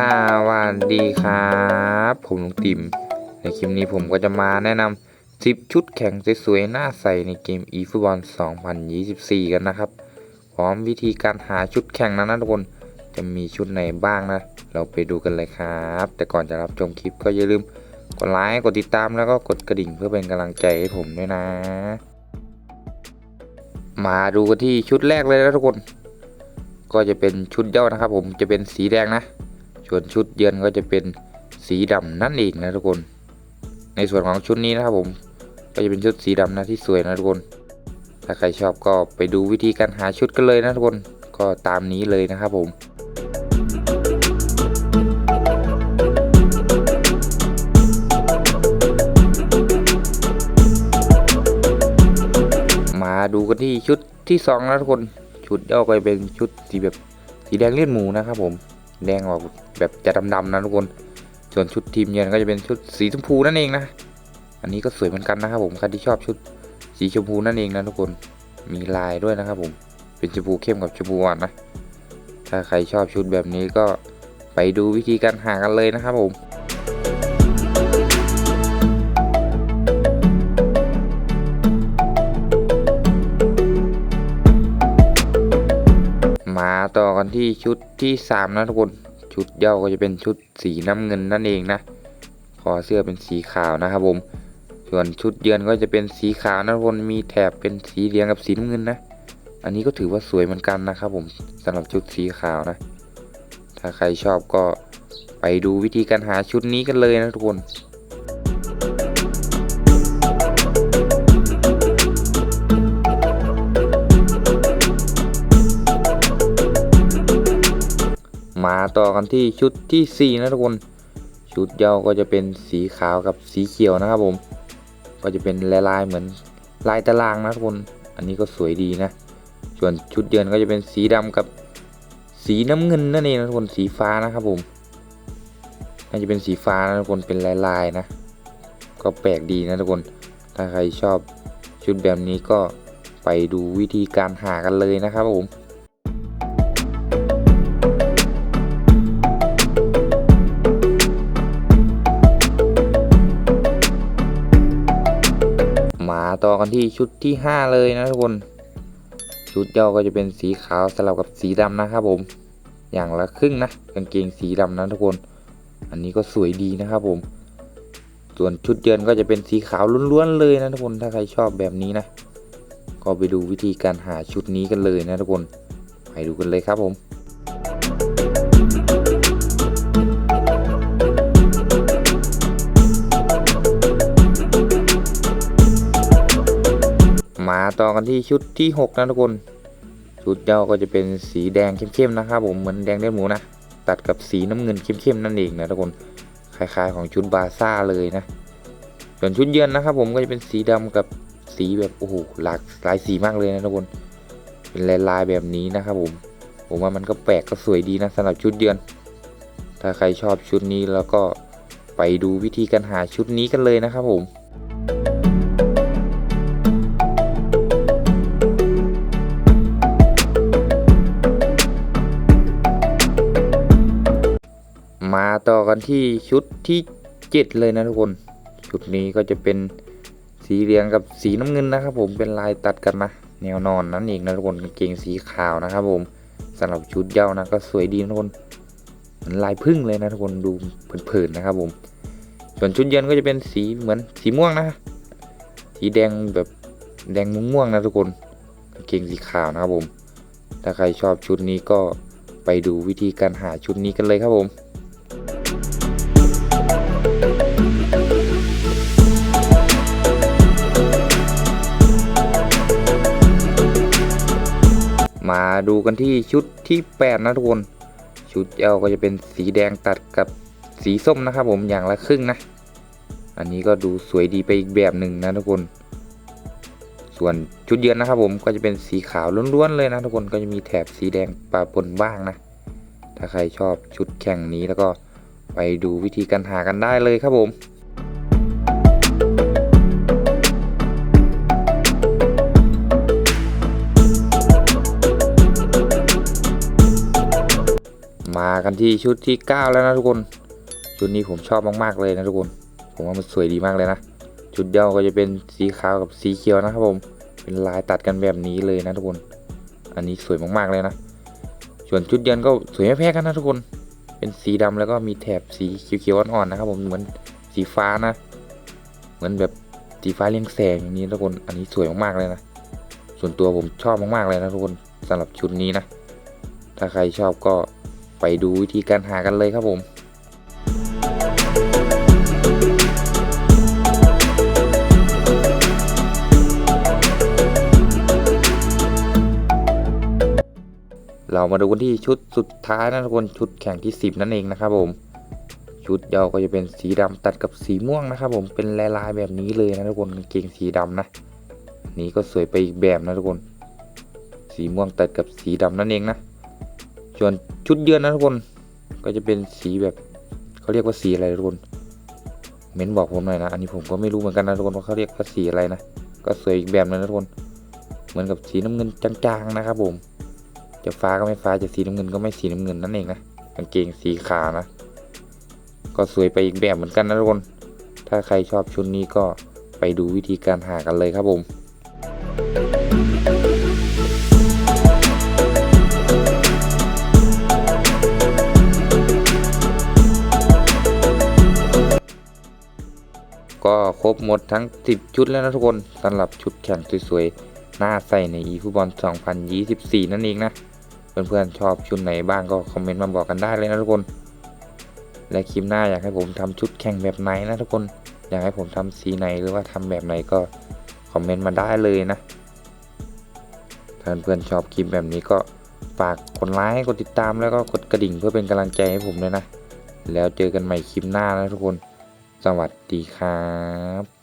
สวัสดีครับ ผมลุงติมในคลิปนี้ผมก็จะมาแนะนำ10 ชุดแข่งสวยๆน่าใส่ในเกม e f o o t b a l l 2024 กันนะครับ พร้อมวิธีการหาชุดแข่งนั้นนะทุกคน จะมีชุดไหนบ้างนะ เราไปดูกันเลยครับ แต่ก่อนจะรับชมคลิปก็อย่าลืมกดไลค์กดติดตามแล้วก็กดกระดิ่งเพื่อเป็นกำลังใจให้ผมด้วยนะ มาดูกันที่ชุดแรกเลยนะทุกคน ก็จะเป็นชุดเย้านะครับ ผมจะเป็นสีแดงนะ ส่วนชุดเยือนก็จะเป็นสีดำนั่นเองนะทุกคน ในส่วนของชุดนี้นะครับผม ก็จะเป็นชุดสีดำนะที่สวยนะทุกคน ถ้าใครชอบก็ไปดูวิธีการหาชุดกันเลยนะทุกคน ก็ตามนี้เลยนะครับผมมาดูกันที่ชุดที่สองนะทุกคน ชุดย่อก็เป็นชุดสีแบบสีแดงเลือดหมูนะครับผม แดงออกแบบจะดำๆนะทุกคน ส่วนชุดทีมเยือนก็จะเป็นชุดสีชมพูนั่นเองนะ อันนี้ก็สวยเหมือนกันนะครับผมใครที่ชอบชุดสีชมพูนั่นเองนะทุกคน มีลายด้วยนะครับผม เป็นชมพูเข้มกับชมพูอ่อนนะ ถ้าใครชอบชุดแบบนี้ก็ไปดูวิธีการหากันเลยนะครับผม ต่อกันที่ชุดที่สามนะทุกคน ชุดเย้าก็จะเป็นชุดสีน้ำเงินนั่นเองนะคอเสื้อเป็นสีขาวนะครับผม ส่วนชุดเยือนก็จะเป็นสีขาวนะทุกคนมีแถบเป็นสีเหลืองกับสีน้ำเงินนะ อันนี้ก็ถือว่าสวยเหมือนกันนะครับผมสำหรับชุดสีขาวนะ ถ้าใครชอบก็ไปดูวิธีการหาชุดนี้กันเลยนะทุกคน ต่อกันที่ชุดที่ 4 นะทุกคน ชุดเย้าก็จะเป็นสีขาวกับสีเขียวนะครับผม ก็จะเป็นลายลายเหมือนลายตารางนะทุกคน อันนี้ก็สวยดีนะ ส่วนชุดเยือนก็จะเป็นสีดำกับสีน้ำเงินนั่นเองนะทุกคนสีฟ้านะครับผม น่าจะเป็นสีฟ้านะทุกคนเป็นลายลายนะ ก็แปลกดีนะทุกคน ถ้าใครชอบชุดแบบนี้ก็ไปดูวิธีการหากันเลยนะครับผม ต่อกันที่ชุดที่ 5 เลยนะทุกคน ชุดย้าก็จะเป็นสีขาวสลับกับสีดำนะครับผม อย่างละครึ่งนะกางเกงสีดำนะทุกคน อันนี้ก็สวยดีนะครับผม ส่วนชุดเยือนก็จะเป็นสีขาวล้วนๆเลยนะทุกคน ถ้าใครชอบแบบนี้นะ ก็ไปดูวิธีการหาชุดนี้กันเลยนะทุกคน ไปดูกันเลยครับผม ต่อกันที่ชุดที่ 6 นะทุกคนชุดเจ้าก็จะเป็นสีแดงเข้มๆนะครับผมเหมือนแดงเลือดหมูนะตัดกับสีน้ำเงินเข้มๆนั่นเองนะทุกคนคล้ายๆ ของชุดบาซ่าเลยนะส่วนชุดเยือนนะครับผมก็จะเป็นสีดำกับสีแบบโอ้โหหลากหลายสีมากเลยนะทุกคน เป็นลายๆแบบนี้นะครับผมผมว่ามันก็แปลกก็สวยดีนะสำหรับชุดเยือน ถ้าใครชอบชุดนี้แล้วก็ไปดูวิธีการหาชุดนี้กันเลยนะครับผม ต่อกันที่ชุดที่ 7 เลยนะทุกคน ชุดนี้ก็จะเป็นสีเหลืองกับสีน้ำเงินนะครับ ผมเป็นลายตัดกันนะแนวนอนนั่นเองนะทุกคนกางเกงสีขาวนะครับ ผมสำหรับชุดเย้านะก็สวยดีนะทุกคนเหมือนลายพึ่งเลยนะทุกคนดูเผินๆนะครับ ผม ส่วนชุดเย็นก็จะเป็นสีเหมือนสีม่วงนะสีแดงแบบแดงม่วงๆนะทุกคนกางเกงสีขาวนะครับผม ถ้าใครชอบชุดนี้ก็ไปดูวิธีการหาชุดนี้กันเลยครับผม ดูกันที่ชุดที่ 8 นะทุกคน ชุดเอลก็จะเป็นสีแดงตัดกับสีส้มนะครับผมอย่างละครึ่งนะ อันนี้ก็ดูสวยดีไปอีกแบบหนึ่งนะทุกคน ส่วนชุดเยือนนะครับผมก็จะเป็นสีขาวล้วนๆเลยนะทุกคนก็จะมีแถบสีแดงปะปนบ้างนะ ถ้าใครชอบชุดแข่งนี้แล้วก็ไปดูวิธีการหากันได้เลยครับผม กันกันที่ชุดที่ 9 แล้วนะทุกคน ชุดนี้ผมชอบมากๆเลยนะทุกคน ผมว่ามันสวยดีมากเลยนะ ชุดเดียวก็จะเป็นสีขาวกับสีเขียวนะครับผม เป็นลายตัดกันแบบนี้เลยนะทุกคน อันนี้สวยมากๆเลยนะ ส่วนชุดเยือนก็สวยไม่แพ้กันนะทุกคน เป็นสีดำแล้วก็มีแถบสีเขียวๆอ่อนๆนะครับผม เหมือนสีฟ้านะ เหมือนแบบสีฟ้าเรียงแสงอย่างนี้ทุกคน อันนี้สวยมากๆเลยนะ ส่วนตัวผมชอบมากๆเลยนะทุกคนสำหรับชุดนี้นะ ถ้าใครชอบก็ ไปดูวิธีการหากันเลยครับผมเรามาดูกันที่ชุดสุดท้ายนะทุกคนชุดแข่งที่ 10 นั่นเองนะครับผม ชุดเยาวก็จะเป็นสีดำตัดกับสีม่วงนะครับผมเป็นลายลายแบบนี้เลยนะทุกคนกางเกงสีดำนะ นี้ก็สวยไปอีกแบบนะทุกคน สีม่วงตัดกับสีดำนั่นเองนะ ส่วนชุดเยือนนะทุกคนก็จะเป็นสีแบบเขาเรียกว่าสีอะไรทุกคนเม้นบอกผมหน่อยนะอันนี้ผมก็ไม่รู้เหมือนกันนะทุกคนว่าเขาเรียกว่าสีอะไรนะก็สวยอีกแบบนึงนะทุกคนเหมือนกับสีน้ำเงินจางๆนะครับผมจะฟ้าก็ไม่ฟ้าจะสีน้ำเงินก็ไม่สีน้ำเงินนั่นเองนะกางเกงสีขาวนะ ก็สวยไปอีกแบบเหมือนกันนะทุกคน ถ้าใครชอบชุดนี้ก็ไปดูวิธีการหากันเลยครับผม ครบหมดทั้ง 10 ชุดแล้วนะทุกคนสำหรับชุดแข่งสวยๆ หน้าใส่ใน e ฟุตบอล 2024 นั่นเองนะ เพื่อนๆ ชอบชุดไหนบ้างก็คอมเมนต์มาบอกกันได้เลยนะทุกคน และคลิปหน้าอยากให้ผมทำชุดแข่งแบบไหนนะทุกคน อยากให้ผมทำสีไหนหรือว่าทำแบบไหนก็คอมเมนต์มาได้เลยนะ ถ้าเพื่อนๆชอบคลิปแบบนี้ก็ฝากกดไลค์ กดติดตามแล้วก็กดกระดิ่งเพื่อเป็นกำลังใจให้ผมด้วยนะ แล้วเจอกันใหม่คลิปหน้านะทุกคน สวัสดีครับ